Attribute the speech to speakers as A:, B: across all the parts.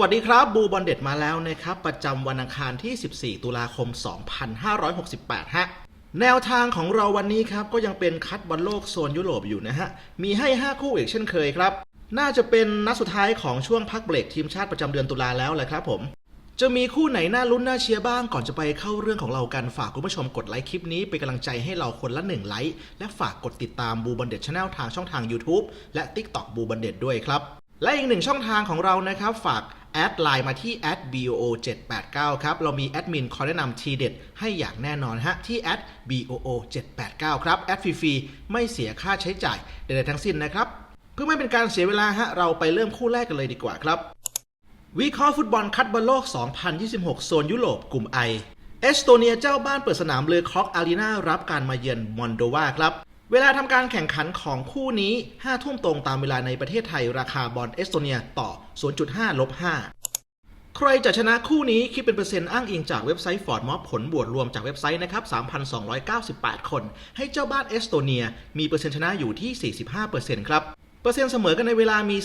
A: วัสดีครับ บูบอลเด็ดมาแล้วนะครับ ประจำวันอังคารที่ 14 ตุลาคม 2568 ฮะ แนวทางของเราวันนี้ครับ ก็ยังเป็นคัดบอลโลกโซนยุโรปอยู่นะฮะ มีให้ 5 คู่อีกเช่นเคยครับ น่าจะเป็นนัดสุดท้ายของช่วงพักเบรกทีมชาติประจำเดือนตุลาแล้วแหละครับผม จะมีคู่ไหนน่าลุ้นน่าเชียร์บ้างก่อนจะไปเข้าเรื่องของเรากันฝากคุณผู้ชมกดไลค์คลิปนี้เป็นกำลังใจให้เราคนละหนึ่งไลค์และฝากกดติดตามบูบันเด็ดช n แนลทางช่องทาง YouTube และ TikTok บูบันเด็ดด้วยครับ และอีกหนึ่งช่องทางของเรานะครับ ฝากแอดไลน์มาที่ @boo 789 ครับ เรามีแอดมินคอยแนะนำทีเด็ดให้อย่างแน่นอนฮะ ที่ @boo 789 ครับแอดฟรีๆไม่เสียค่าใช้จ่ายใดๆทั้งสิ้นนะครับ เพื่อไม่เป็นการเสียเวลาฮะ เราไปเริ่มคู่แรกกันเลยดีกว่าครับ วิเคราะห์ฟุตบอลคัดบอลโลก 2026 โซนยุโรปกลุ่มไอเอสโตเนียเจ้าบ้านเปิดสนามเลอคล็อกอารีนารับการมาเยือนมอนโดวาครับ เวลาทำการแข่งขันของคู่นี้ 5 ทุ่มตรงตามเวลาในประเทศไทยราคาบอลเอสโตเนียต่อ 0.5ลบ5ใครจะชนะคู่นี้คิดเป็นเปอร์เซ็นต์อ้างอิงจากเว็บไซต์ฟอร์ดม็อบผลบวกรวมจากเว็บไซต์นะครับ 3,298 คน ให้เจ้าบ้านเอสโตเนีย มีเปอร์เซ็นต์ชนะอยู่ที่ 45%ครับ เปอร์เซ็นต์เสมอกันในเวลามี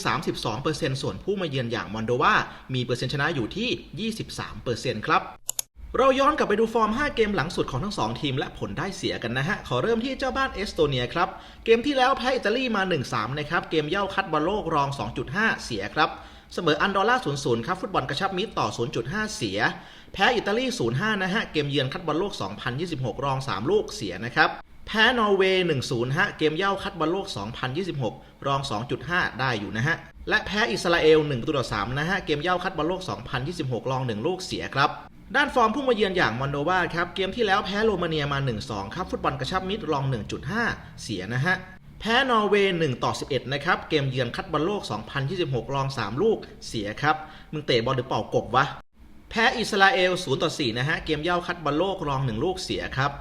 A: 32%ส่วนผู้มาเยือนอย่างมอนโดวา มีเปอร์เซ็นต์ชนะอยู่ที่ 23%ครับ เราย้อนกลับไปดูฟอร์ม 5 เกมหลังสุดของทั้ง 2 ทีมและผลได้เสียกันนะฮะ ขอเริ่มที่เจ้าบ้านเอสโตเนียครับ เกมที่แล้วแพ้อิตาลีมา 1-3 นะครับ เกมเย่าคัดบอลโลกรอง 2.5 เสียครับ เสมออันดอร่า0-0 ครับ ฟุตบอลกระชับมิตรต่อ 0.5 เสีย แพ้อิตาลี 0-5 นะฮะ เกมเยือนคัดบอลโลก 2026 รอง 3 ลูกเสียนะครับ แพ้นอร์เวย์ 1-0 ฮะ เกมเย่าคัดบอลโลก 2026 รอง 2.5 ได้อยู่นะฮะ และแพ้อิสราเอล1ประตูต่อ3นะฮะ เกมเย่าคัดบอลโลก 2026 รอง 1 ลูกเสียครับ ด้านฟอร์มผู้มาเยือนอย่างมอนโดวาครับ เกมที่แล้วแพ้โรมาเนียมา 1-2 ครับ ฟุตบอลกระชับมิตรรอง 1.5 เสียนะฮะ แพ้นอร์เวย์1ต่อ 11 นะครับ เกมเยือนคัดบอลโลก 2026รอง 3 ลูกเสียครับ มึงเตะบอลหรือเป่ากบวะ แพ้อิสราเอล0ต่อ4นะฮะ เกมเย่าคัดบอลโลกรอง 1 ลูกเสียครับ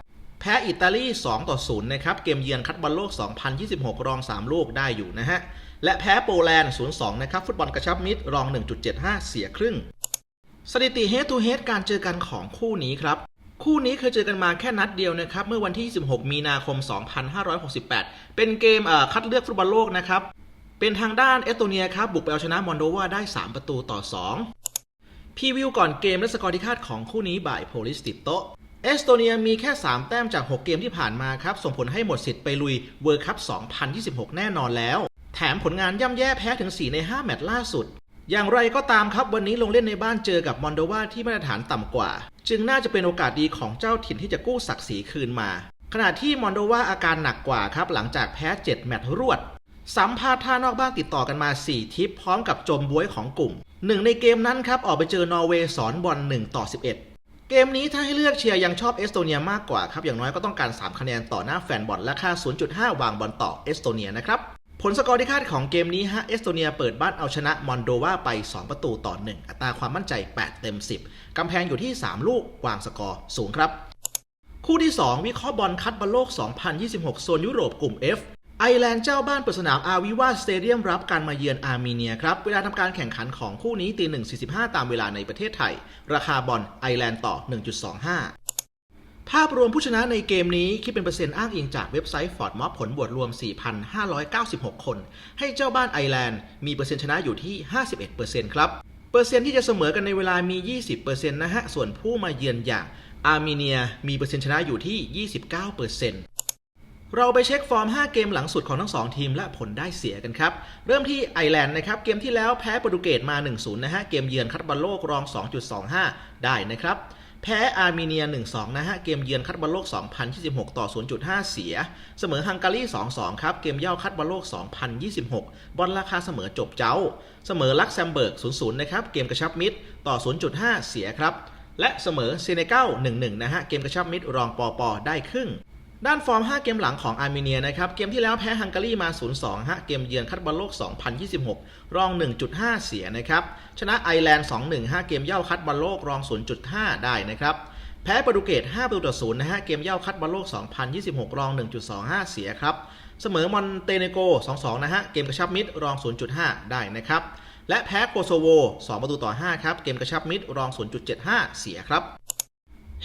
A: แพ้อิตาลี2ต่อ0นะครับ เกมเยือนคัดบอลโลก 2026 รอง 3 ลูกได้อยู่นะฮะ และแพ้โปแลนด์0-2 นะครับ ฟุตบอลกระชับมิตรรอง 1.75 เสียครึ่ง สถิติ head to head การเจอกันของคู่นี้ครับ คู่นี้เคยเจอกันมาแค่นัดเดียวนะครับ เมื่อวันที่26มีนาคม 2568 เป็นเกมคัดเลือกฟุตบอลโลกนะครับ เป็นทางด้านเอสโตเนียครับ บุกไปเอาชนะมอนโดวาได้ 3 ประตูต่อ 2พรีวิวก่อนเกมและสกอร์ที่คาดของคู่นี้บ่ายโพลิสติโตเอสโตเนียมีแค่ 3 แต้มจาก 6 เกมที่ผ่านมาครับ ส่งผลให้หมดสิทธิ์ไปลุยเวิร์คัพ 2026 แน่นอนแล้ว แถมผลงานย่ำแย่แพ้ถึง 4 ใน 5 แมตช์ล่าสุด อย่างไรก็ตามครับวันนี้ลงเล่นในบ้านเจอกับมอนโดวาที่มาตรฐานต่ำกว่า จึงน่าจะเป็นโอกาสดีของเจ้าถิ่นที่จะกู้ศักดิ์ศรีคืนมา ขณะที่มอนโดวาอาการหนักกว่าครับหลังจากแพ้ 7 แมตช์รวดสัมภาษณ์ท่านอกบ้านติดต่อกันมา 4 ทิปพร้อมกับจมบวยของกลุ่มหนึ่งในเกมนั้นครับออกไปเจอนอร์เวย์สอนบอล1ต่อ 11 เกมนี้ถ้าให้เลือกเชียร์ยังชอบเอสโตเนียมากกว่าครับอย่างน้อยก็ต้องการ 3 คะแนนต่อหน้าแฟนบอลและค่า 0.5 วางบอลต่อเอสโตเนียนะครับ ผลสกอร์ที่คาดของเกมนี้ฮะเอสโตเนียเปิดบ้านเอาชนะมอนโดวาไป 2 ประตูต่อ 1 อัตราความมั่นใจ 8 เต็ม 10 กำแพงอยู่ที่ 3 ลูกวางสกอร์สูงครับ คู่ที่ 2 วิเคราะห์บอลคัดบอลโลก 2026 โซนยุโรปกลุ่ม F ไอร์แลนด์เจ้าบ้านเปิดสนามอาวิวาสเตเดียมรับการมาเยือนอาร์เมเนียครับ เวลาทำการแข่งขันของคู่นี้ตี1.45 ตามเวลาในประเทศไทย ราคาบอลไอร์แลนด์ต่อ 1.25 ภาพรวมผู้ชนะในเกมนี้ คิดเป็นเปอร์เซ็นต์อ้างอิงจากเว็บไซต์ฟอร์ดม็อบผลบวกรวม 4,596 คน ให้เจ้าบ้านไอร์แลนด์ มีเปอร์เซ็นต์ชนะอยู่ที่ 51%ครับ เปอร์เซ็นต์ที่จะเสมอกันในเวลามี 20%นะฮะ ส่วนผู้มาเยือนอย่างอาร์เมเนียมีเปอร์เซ็นต์ชนะอยู่ที่ 29%เราไปเช็คฟอร์ม 5 เกมหลังสุดของทั้ง 2 ทีมและผลได้เสียกันครับ เริ่มที่ไอร์แลนด์นะครับ เกมที่แล้วแพ้โปรตุเกสมา 1-0 นะฮะ เกมเยือนคัดบอลโลกรอง 2.25 ได้นะครับ แพ้อาร์เมเนีย 1-2 นะฮะ เกมเยือนคัดบอลโลก 2026 ต่อ 0.5 เสีย เสมอฮังการี 2-2 ครับ เกมเย่าคัดบอลโลก 2026 บอลราคาเสมอจบเจ้า เสมอลักเซมเบิร์ก 0-0 นะครับ เกมกระชับมิตรต่อ 0.5 เสียครับ และเสมอเซเนกัล 1-1 นะฮะ เกมกระชับมิตรรองปอปอได้ครึ่ง ด้านฟอร์ม 5 เกมหลังของอาร์เมเนียนะครับ เกมที่แล้วแพ้ฮังการีมา 0-2 ฮะ เกมเยือนคัดบอลโลก 2026 รอง 1.5 เสียนะครับ ชนะไอร์แลนด์ 2-1 5 เกมเย่าคัดบอลโลกรอง 0.5 ได้นะครับ แพ้โปรตุเกส5ประตูต่อ0นะฮะ เกมเย่าคัดบอลโลก 2026 รอง 1.25 เสียครับ เสมอมอนเตเนโก 2-2 นะฮะ เกมกระชับมิตรรอง 0.5 ได้นะครับ และแพ้โคโซโว 2 ประตูต่อ 5 ครับ เกมกระชับมิตรรอง 0.75 เสียครับ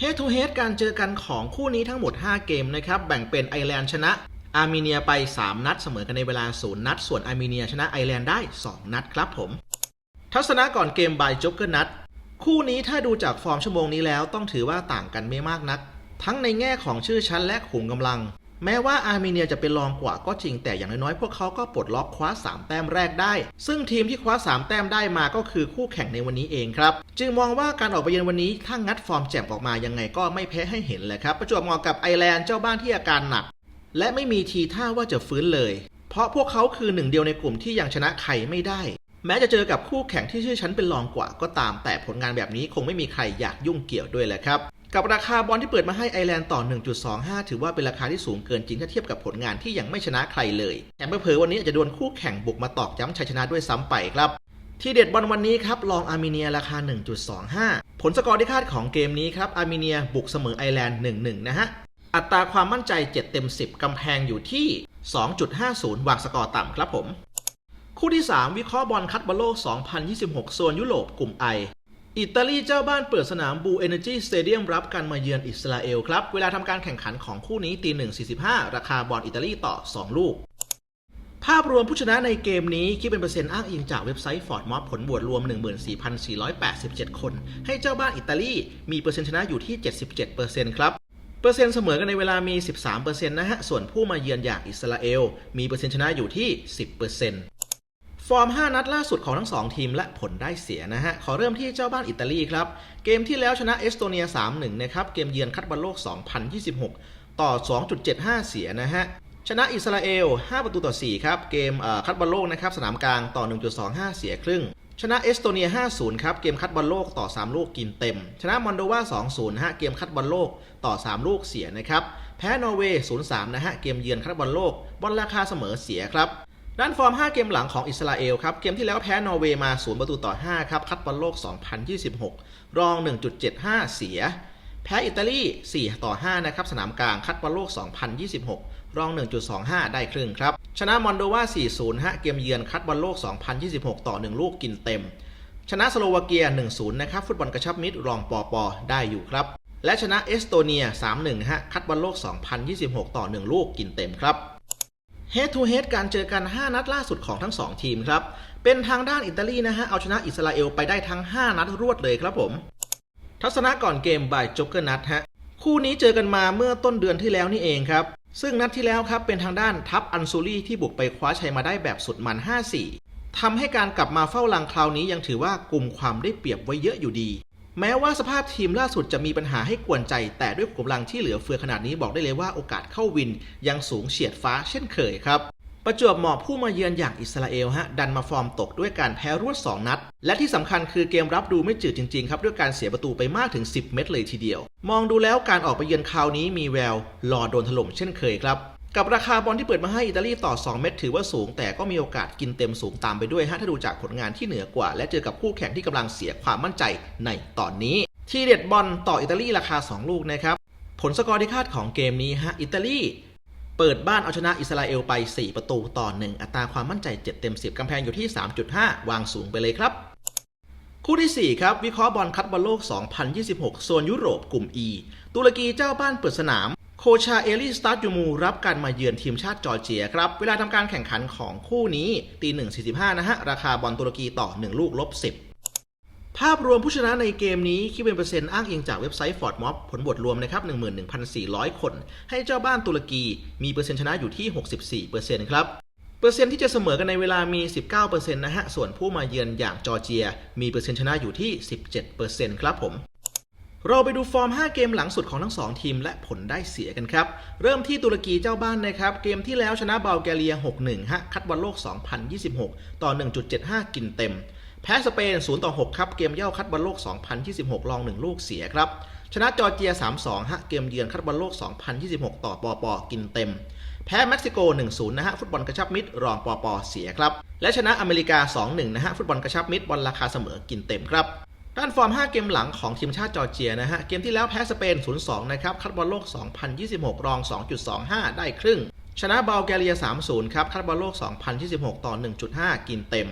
A: Head to Head การเจอกันของคู่นี้ทั้งหมด 5 เกมนะครับ แบ่งเป็นไอร์แลนด์ชนะอาร์เมเนียไป 3 นัดเสมอกันในเวลา 0 นัด ส่วนอาร์เมเนียชนะไอร์แลนด์ได้ 2 นัดครับผม ทัศนะก่อนเกมบายจ็อกเกอร์นัดคู่นี้ถ้าดูจากฟอร์มชั่วโมงนี้แล้วต้องถือว่าต่างกันไม่มากนัก ทั้งในแง่ของชื่อชั้นและขุมกำลัง แม้ว่าอาร์เมเนียจะเป็นรองกว่าก็จริงแต่อย่างน้อยๆ พวกเขาก็ปลดล็อกคว้า 3 แต้มแรกได้ ซึ่งทีมที่คว้า 3 แต้มได้มาก็คือคู่แข่งในวันนี้เองครับ จึงมองว่าการออกไปเยือนวันนี้ถ้างัดฟอร์มแจ่มออกมายังไงก็ไม่แพ้ให้เห็นเลยครับ ประจวบเหมาะกับไอร์แลนด์เจ้าบ้านที่อาการหนัก และไม่มีทีท่าว่าจะฟื้นเลย เพราะพวกเขาคือหนึ่งเดียวในกลุ่มที่ยังชนะใครไม่ได้ แม้จะเจอกับคู่แข่งที่ชื่อชั้นเป็นรองกว่าก็ตาม แต่ผลงานแบบนี้คงไม่มีใครอยากยุ่งเกี่ยวด้วยแหละครับ กับราคาบอลที่เปิดมาให้ไอร์แลนด์ต่อ 1.25 ถือว่าเป็นราคาที่สูงเกินจริงถ้าเทียบกับผลงานที่ยังไม่ชนะใครเลยแถมเผลอวันนี้อาจจะโดนคู่แข่งบุกมาตอกย้ำชัยชนะด้วยซ้ำไปครับ ที่เด็ดบอลวันนี้ครับลองอาร์เมเนียราคา 1.25 ผลสกอร์ที่คาดของเกมนี้ครับอาร์เมเนียบุกเสมอไอร์แลนด์ 1-1 นะฮะอัตราความมั่นใจ 7 เต็ม 10 กำแพงอยู่ที่ 2.50 วางสกอร์ต่ำครับผม คู่ที่ 3 วิเคราะห์บอลคัดบอลโลก 2026 โซนยุโรปกลุ่มไอ อิตาลีเจ้าบ้านเปิดสนามบูเอเนจีสเตเดียมรับการมาเยือนอิสราเอลครับ เวลาทำการแข่งขันของคู่นี้ตี1.45 ราคาบอลอิตาลีต่อ 2 ลูก ภาพรวมผู้ชนะในเกมนี้คิดเป็นเปอร์เซ็นต์อ้างอิงจากเว็บไซต์ฟอร์ดมอผลบวชรวม 14,487 คน ให้เจ้าบ้านอิตาลีมีเปอร์เซ็นต์ชนะอยู่ที่ 77%ครับเปอร์เซ็นต์เสมอกันในเวลามี 13%นะฮะส่วนผู้มาเยือนอย่างอิสราเอลมีเปอร์เซ็นต์ชนะอยู่ที่ 10% ฟอร์ม 5 นัดล่าสุดของทั้ง 2 ทีมและผลได้เสียนะฮะ ขอเริ่มที่เจ้าบ้านอิตาลีครับ เกมที่แล้วชนะเอสโตเนีย 3-1 นะครับ เกมเยือนคัดบอลโลก 2026 ต่อ 2.75 เสียนะฮะ ชนะอิสราเอล 5 ประตูต่อ 4 ครับ เกมคัดบอลโลกนะครับ สนามกลางต่อ 1.25 เสียครึ่ง ชนะเอสโตเนีย 5-0 ครับ เกมคัดบอลโลกต่อ 3 ลูกกินเต็ม ชนะมอนโดวา 2-0นะฮะ เกมคัดบอลโลกต่อ 3 ลูกเสียนะครับ แพ้นอร์เวย์ 0-3 นะฮะ เกมเยือนคัดบอลโลก บอลราคาเสมอเสียครับ ด้านฟอร์ม 5 เกมหลังของอิสราเอลครับ เกมที่แล้วแพ้นอร์เวย์มา 0 ประตูต่อ 5 ครับ คัดบอลโลก 2026 รอง 1.75 เสีย แพ้อิตาลี 4 ต่อ 5 นะครับ สนามกลางคัดบอลโลก 2026 รอง 1.25 ได้ครึ่งครับ ชนะมอนโดวา 4-0 ฮะ เกมเยือนคัดบอลโลก 2026 ต่อ 1 ลูกกินเต็ม ชนะสโลวาเกีย 1-0 นะครับ ฟุตบอลกระชับมิตรรองปอปอได้อยู่ครับ และชนะเอสโตเนีย 3-1 ฮะ คัดบอลโลก 2026 ต่อ 1 ลูกกินเต็มครับ Head to Head การเจอกัน 5 นัดล่าสุดของทั้ง 2 ทีมครับ เป็นทางด้านอิตาลีนะฮะ เอาชนะอิสราเอลไปได้ทั้ง 5 นัดรวดเลยครับผม ทัศนะก่อนเกมบายจ็อกเกอร์นัทฮะ คู่นี้เจอกันมาเมื่อต้นเดือนที่แล้วนี่เองครับ ซึ่งนัดที่แล้วครับเป็นทางด้านทัพอันซูรี่ที่บุกไปคว้าชัยมาได้แบบสุดมัน 5-4ทำให้การกลับมาเฝ้าลังคราวนี้ยังถือว่ากลุ่มความได้เปรียบไว้เยอะอยู่ดี แม้ว่าสภาพทีมล่าสุดจะมีปัญหาให้กวนใจ แต่ด้วยกำลังที่เหลือเฟือขนาดนี้บอกได้เลยว่าโอกาสเข้าวินยังสูงเฉียดฟ้าเช่นเคยครับประจวบเหมาะผู้มาเยือนอย่างอิสราเอลฮะดันมาฟอร์มตกด้วยการแพ้รวด 2 นัด และที่สำคัญคือเกมรับดูไม่จืดจริง ๆ ครับ ด้วยการเสียประตูไปมากถึง 10 เม็ดเลยทีเดียว มองดูแล้วการออกไปเยือนคราวนี้มีแววรอโดนถล่มเช่นเคยครับ กับราคาบอลที่เปิดมาให้อิตาลีต่อ 2 เม็ดถือว่าสูง แต่ก็มีโอกาสกินเต็มสูงตามไปด้วยฮะถ้าดูจากผลงานที่เหนือกว่า และเจอกับคู่แข่งที่กำลังเสียความมั่นใจในตอนนี้ ที่เด็ดบอลต่ออิตาลีราคา 2 ลูกนะครับผลสกอร์ที่คาดของเกมนี้ฮะอิตาลีเปิดบ้านเอาชนะอิสราเอลไป 4 ประตูต่อ 1 อัตราความมั่นใจ 7 เต็ม 10 กำแพงอยู่ที่ 3.5 วางสูงไปเลยครับ คู่ที่ 4 ครับ วิเคราะห์บอลคัดบอลโลก 2026 โซนยุโรปกลุ่ม E ตุรกีเจ้าบ้านเปิดสนาม โคชาเอลีสตาร์ยูมูรับการมาเยือนทีมชาติจอร์เจียครับ เวลาทำการแข่งขันของคู่นี้ตี1.45นะฮะ ราคาบอลตุรกีต่อ 1 ลูกลบ10ภาพรวมผู้ชนะในเกมนี้คิดเป็นเปอร์เซ็นต์อ้างอิงจากเว็บไซต์ Ford Mob ผลบวกรวมนะครับ11,400 คน ให้เจ้าบ้านตุรกีมีเปอร์เซ็นต์ชนะอยู่ที่ 64%ครับ เปอร์เซ็นต์ที่จะเสมอกันในเวลามี 19%นะฮะ ส่วนผู้มาเยือนอย่างจอร์เจีย มีเปอร์เซ็นต์ชนะอยู่ที่ 17%ครับผม เราไปดูฟอร์ม 5 เกมหลังสุดของทั้ง 2 ทีมและผลได้เสียกันครับ เริ่มที่ตุรกีเจ้าบ้านนะครับ เกมที่แล้วชนะเบลแกเรีย 6-1 ฮะ คัดบอลโลก 2026 ต่อ 1.75 กินเต็ม แพ้สเปน 0 ต่อ 6 ครับ เกมเย่าคัดบอลโลก 2026 ลอง 1 ลูกเสียครับ ชนะจอร์เจีย 3-2 ฮะ เกมเยือนคัดบอลโลก 2026 ต่อปอปอกินเต็ม แพ้เม็กซิโก 1-0 นะฮะ ฟุตบอลกระชับมิตร รองปอปอเสียครับ และชนะอเมริกา 2-1 นะฮะ ฟุตบอลกระชับมิตรบอลราคาเสมอกินเต็มครับ ด้านฟอร์ม 5 เกมหลังของทีมชาติจอร์เจียนะฮะ เกมที่แล้วแพ้สเปน 0-2 นะครับ คัดบอลโลก 2026 รอง 2.25 ได้ครึ่ง ชนะบัลแกเรีย 3-0 ครับ คัดบอลโลก 2026 ต่อ 1.5 กินเต็ม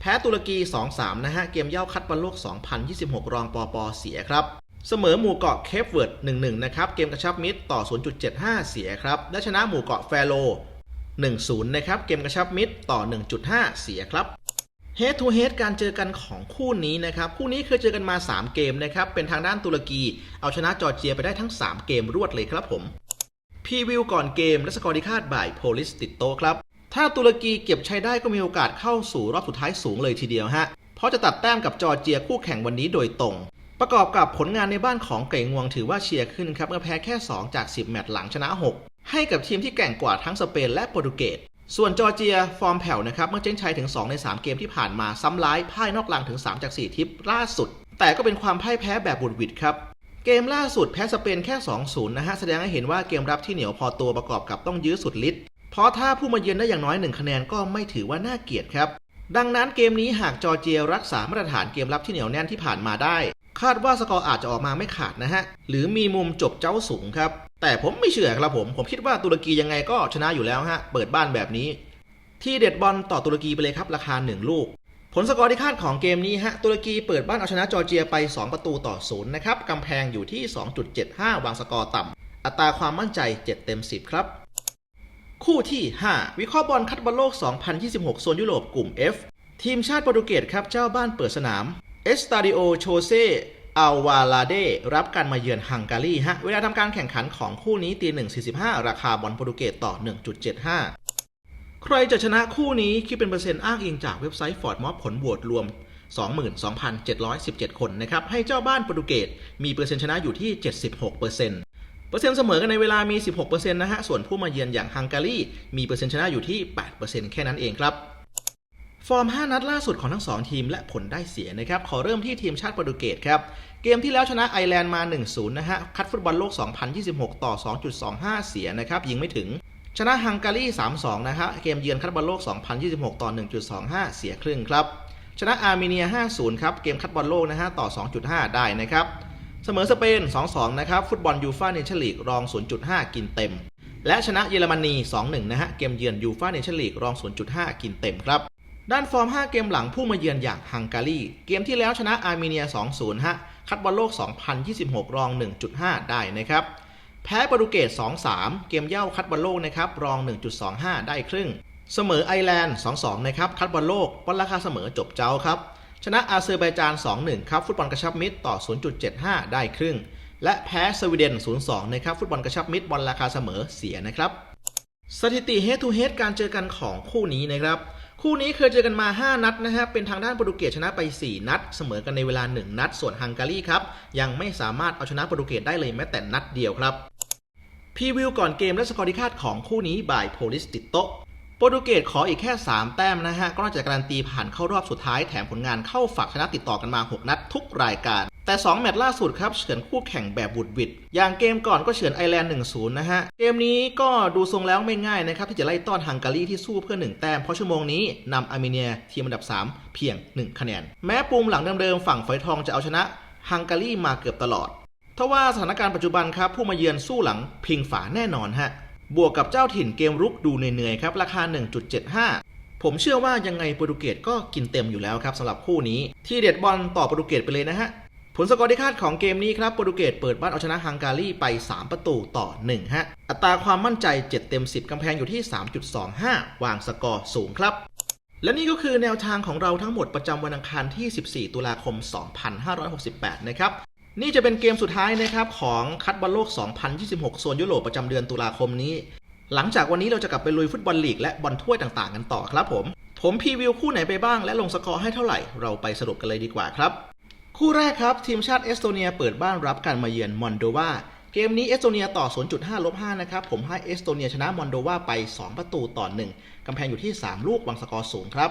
A: แพ้ตุรกี 2-3 นะฮะ เกมเย่าคัดบอลโลก 2026 รองปอปอเสียครับ เสมอหมู่เกาะเคปเวิร์ด 1-1 นะครับ เกมกระชับมิตรต่อ 0.75 เสียครับ และชนะหมู่เกาะแฟโร1-0 นะครับ เกมกระชับมิตรต่อ 1.5 เสียครับ Head to Head การเจอกันของคู่นี้นะครับ คู่นี้เคยเจอกันมา 3 เกมนะครับ เป็นทางด้านตุรกี เอาชนะจอร์เจียไปได้ทั้ง 3 เกมรวดเลยครับผมพรีวิวก่อนเกมและสกอร์ที่คาดบ่ายโพลิสติดโตครับ ถ้าตุรกีเก็บชัยได้ก็มีโอกาสเข้าสู่รอบสุดท้ายสูงเลยทีเดียวฮะ เพราะจะตัดแต้มกับจอร์เจียคู่แข่งวันนี้โดยตรง ประกอบกับผลงานในบ้านของไก่งวงถือว่าเชียร์ขึ้นครับเมื่อแพ้แค่ 2 จาก 10 แมตช์หลังชนะ 6 ให้กับทีมที่แก่งกว่าทั้งสเปนและโปรตุเกส ส่วนจอร์เจียฟอร์มแผ่วนะครับเมื่อเจ๊งชัยถึง 2 ใน 3 เกมที่ผ่านมาซ้ำร้ายพ่ายนอกลังถึง 3 จาก 4 ทิปล่าสุด แต่ก็เป็นความพ่ายแพ้แบบบุดหวิดครับ เกมล่าสุดแพ้สเปนแค่ 2-0 นะฮะ แสดงให้เห็นว่าเกมรับที่เหนียวพอตัวประกอบกับต้องยื้อสุดฤทธิ์เพราะถ้าผู้มาเยือนได้อย่างน้อย 1 คะแนนก็ไม่ถือว่าน่าเกลียดครับ ดังนั้นเกมนี้หากจอร์เจียรักษามาตรฐานเกมรับที่เหนียวแน่นที่ผ่านมาได้ คาดว่าสกอร์อาจจะออกมาไม่ขาดนะฮะหรือมีมุมจบเจ้าสูงครับ แต่ผมไม่เชื่อครับผม ผมคิดว่าตุรกียังไงก็ชนะอยู่แล้วฮะ เปิดบ้านแบบนี้ ที่เด็ดบอลต่อตุรกีไปเลยครับ ราคา 1 ลูก ผลสกอร์ที่คาดของเกมนี้ฮะ ตุรกีเปิดบ้านเอาชนะจอร์เจียไป 2 ประตูต่อศูนย์นะครับ กำแพงอยู่ที่ 2.75 วางสกอร์ต่ำ อัตราความมั่นใจ 7 เต็ม 10 ครับ คู่ที่ 5 วิเคราะห์บอลคัดบอลโลก 2026 โซนยุโรปกลุ่ม F ทีมชาติโปรตุเกสครับ เจ้าบ้านเปิดสนาม เอสตาดิโอ โชเซ อัลวาลาเดรับการมาเยือนฮังการีฮะ เวลาทำการแข่งขันของคู่นี้ตี1.45ราคาบอลโปรตุเกสต่อ 1.75 ใครจะชนะคู่นี้คิดเป็นเปอร์เซ็นต์อ้างอิงจากเว็บไซต์ฟอร์ดมอบผลโหวตรวม 22,717 คนนะครับ ให้เจ้าบ้านโปรตุเกสมีเปอร์เซ็นต์ชนะอยู่ที่ 76%เปอร์เซ็นต์เปอร์เซ็นต์เสมอกันในเวลามี 16%นะฮะ ส่วนผู้มาเยือนอย่างฮังการีมีเปอร์เซ็นต์ชนะอยู่ที่ 8%แค่นั้นเองครับ ฟอร์ม 5 นัดล่าสุดของทั้ง 2 ทีมและผลได้เสียนะครับ ขอเริ่มที่ทีมชาติโปรตุเกสครับ เกมที่แล้วชนะไอร์แลนด์มา 1-0 นะฮะ คัดฟุตบอลโลก 2026 ต่อ 2.25 เสียนะครับ ยิงไม่ถึง ชนะฮังการี 3-2 นะฮะ เกมเยือนคัดบอลโลก 2026 ต่อ 1.25 เสียครึ่งครับ ชนะอาร์เมเนีย 5-0 ครับ เกมคัดบอลโลกนะฮะ ต่อ 2.5 ได้นะครับ เสมอสเปน 2-2 นะครับ ฟุตบอลยูฟ่าเนชั่นลีกรอง 0.5 กินเต็ม และชนะเยอรมนี 2-1 นะฮะ เกมเยือนยูฟ่าเนชั่นลีกรอง 0.5 กินเต็มครับ ด้านฟอร์ม 5 เกมหลังผู้มาเยือนอย่างฮังการี เกมที่แล้วชนะอาร์เมเนีย 2-0 ฮะ คัดบอลโลก 2026 รอง 1.5 ได้นะครับ แพ้โปรตุเกส2-3 เกมเย่าคัดบอลโลกนะครับ รอง 1.25 ได้ครึ่ง เสมอไอร์แลนด์ 2-2 นะครับ คัดบอลโลกบอลราคาเสมอจบเจ้าครับ ชนะอาเซอร์ไบจาน 2-1 ครับ ฟุตบอลกระชับมิตรต่อ 0.75 ได้ครึ่ง และแพ้สวีเดน 0-2 นะครับ ฟุตบอลกระชับมิตรบอลราคาเสมอเสียนะครับ สถิติ head to head การเจอกันของคู่นี้นะครับ คู่นี้เคยเจอกันมา 5 นัดนะฮะ เป็นทางด้านโปรตุเกสชนะไป 4 นัด เสมอกันในเวลา 1 นัด ส่วนฮังการีครับ ยังไม่สามารถเอาชนะโปรตุเกสได้เลยแม้แต่นัดเดียวครับพรีวิวก่อนเกมและสกอร์ที่คาดของคู่นี้บ่ายโพลิสติดโตโปรตุเกสขออีกแค่ 3 แต้มนะฮะ ก็น่าจะการันตีผ่านเข้ารอบสุดท้ายแถมผลงานเข้าฝักชนะติดต่อกันมา 6 นัดทุกรายการ แต่ 2 แมตช์ล่าสุดครับเฉือนคู่แข่งแบบบุดวิดอย่างเกมก่อนก็เฉือนไอร์แลนด์1-0 นะฮะ เกมนี้ก็ดูทรงแล้วไม่ง่ายนะครับ ที่จะไล่ต้อนฮังการีที่สู้เพื่อ 1 แต้ม เพราะชั่วโมงนี้นำอาร์เมเนียทีมอันดับ 3 เพียง 1 คะแนน แม้ปูมหลังเดิมๆฝั่งฝอยทองจะเอาชนะฮังการีมาเกือบตลอดทว่าสถานการณ์ปัจจุบันครับผู้มาเยือนสู้หลังพิงฝาแน่นอนฮะบวกกับเจ้าถิ่นเกมรุกดูเหนื่อยๆครับราคา 1.75 ผมเชื่อว่ายังไงโปรตุเกสก็กินเต็มอยู่แล้วครับสำหรับคู่นี้ ที่เด็ดบอลต่อโปรตุเกสไปเลยนะฮะ ผลสกอร์ที่คาดของเกมนี้ครับโปรตุเกสเปิดบ้านเอาชนะฮังการีไป 3 ประตูต่อ1ฮะอัตราความมั่นใจ 7 เต็ม 10กำแพงอยู่ที่ 3.25 วางสกอร์สูงครับ และนี่ก็คือแนวทางของเราทั้งหมดประจำวันอังคารที่ 14 ตุลาคม 2568 นะครับนี่จะเป็นเกมสุดท้ายนะครับของคัดบอลโลก 2026 โซนยุโรปประจำเดือนตุลาคมนี้ หลังจากวันนี้เราจะกลับไปลุยฟุตบอลลีกและบอลถ้วยต่างๆ กันต่อครับผม ผมพรีวิวคู่ไหนไปบ้างและลงสกอร์ให้เท่าไหร่ เราไปสรุปกันเลยดีกว่าครับ คู่แรกครับ ทีมชาติเอสโตเนียเปิดบ้านรับการมาเยือนมอนโดวาเกมนี้เอสโตเนียต่อ 0.5 ลบ 5 นะครับ ผมให้เอสโตเนียชนะมอนโดวาไป 2 ประตูต่อ 1 กำแพงอยู่ที่ 3 ลูกวางสกอร์สูงครับ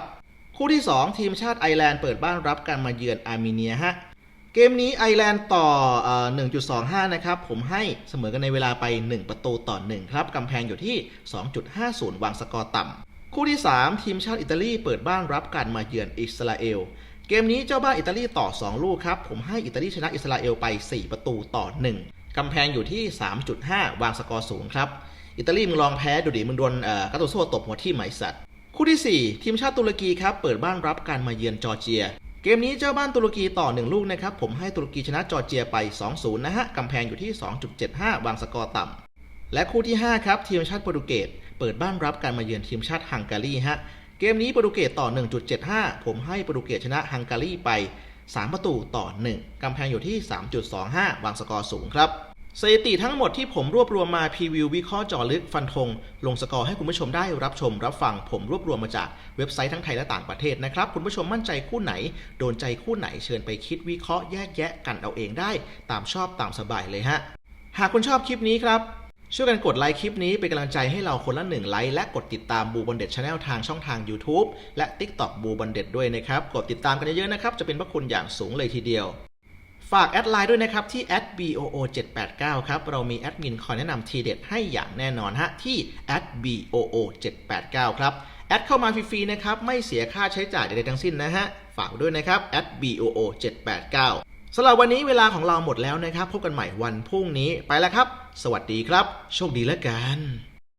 A: คู่ที่ 2 ทีมชาติไอร์แลนด์เปิดบ้านรับการมาเยือนอาร์เมเนียฮะ เกมนี้ไอร์แลนด์ต่อเอ่อ1.25 นะครับ ผมให้เสมอกันในเวลาไป 1 ประตูต่อ 1 ครับ กำแพงอยู่ที่ 2.50วางสกอร์ต่ำ คู่ที่ 3 ทีมชาติอิตาลีเปิดบ้านรับการมาเยือนอิสราเอล เกมนี้เจ้าบ้านอิตาลีต่อ 2 ลูกครับ ผมให้อิตาลีชนะอิสราเอลไป 4 ประตูต่อ 1 กำแพงอยู่ที่ 3.5 วางสกอร์สูงครับ อิตาลีมึงลองแพ้ดูดิมึงโดนเอ่อกาโตโซ่ตบหัวที่ไหมสัตว์ คู่ที่ 4 ทีมชาติตุรกีครับ เปิดบ้านรับการมาเยือนจอร์เจีย เกมนี้เจ้าบ้านตุรกีต่อ 1 ลูกนะครับ ผมให้ตุรกีชนะจอร์เจียไป 2-0 นะฮะ กำแพงอยู่ที่ 2.75 วางสกอร์ต่ำและคู่ที่ 5 ครับ ทีมชาติโปรตุเกสเปิดบ้านรับการมาเยือนทีมชาติฮังการีฮะ เกมนี้โปรตุเกสต่อ 1.75 ผมให้โปรตุเกสชนะฮังการีไป 3 ประตูต่อ 1 กำแพงอยู่ที่ 3.25 วางสกอร์สูงครับสถิติทั้งหมดที่ผมรวบรวมมาพรีวิววิเคราะห์จอลึกฟันธงลงสกอร์ให้คุณผู้ชมได้รับชมรับฟัง ผมรวบรวมมาจากเว็บไซต์ทั้งไทยและต่างประเทศนะครับ คุณผู้ชมมั่นใจคู่ไหน โดนใจคู่ไหนเชิญไปคิดวิเคราะห์แยกแยะกันเอาเองได้ ตามชอบตามสบายเลยฮะ หากคุณชอบคลิปนี้ครับ ช่วยกันกดไลค์คลิปนี้เป็นกำลังใจให้เราคนละหนึ่งไลค์และกดติดตามบูบ n นเด็ดชาแนลทางช่องทาง YouTube และ TikTok บูบ n นเด็ดด้วยนะครับ กดติดตามกันเยอะๆนะครับ จะเป็นพระคุณอย่างสูงเลยทีเดียว ฝากแอดไลน์ด้วยนะครับ ที่ @boo789 ครับ เรามีแอดมินคอยแนะนำทีเด็ดให้อย่างแน่นอนฮะที่ @boo789 ครับแอดเข้ามาฟรีๆนะครับ ไม่เสียค่าใช้จ่ายใดๆทั้งสิ้นนะฮะ ฝากด้วยนะครับ @boo789 สำหรับวันนี้เวลาของเราหมดแล้วนะครับ พบกันใหม่วันพรุ่งนี้ไปแล้วครับ สวัสดีครับ โชคดีแล้วกัน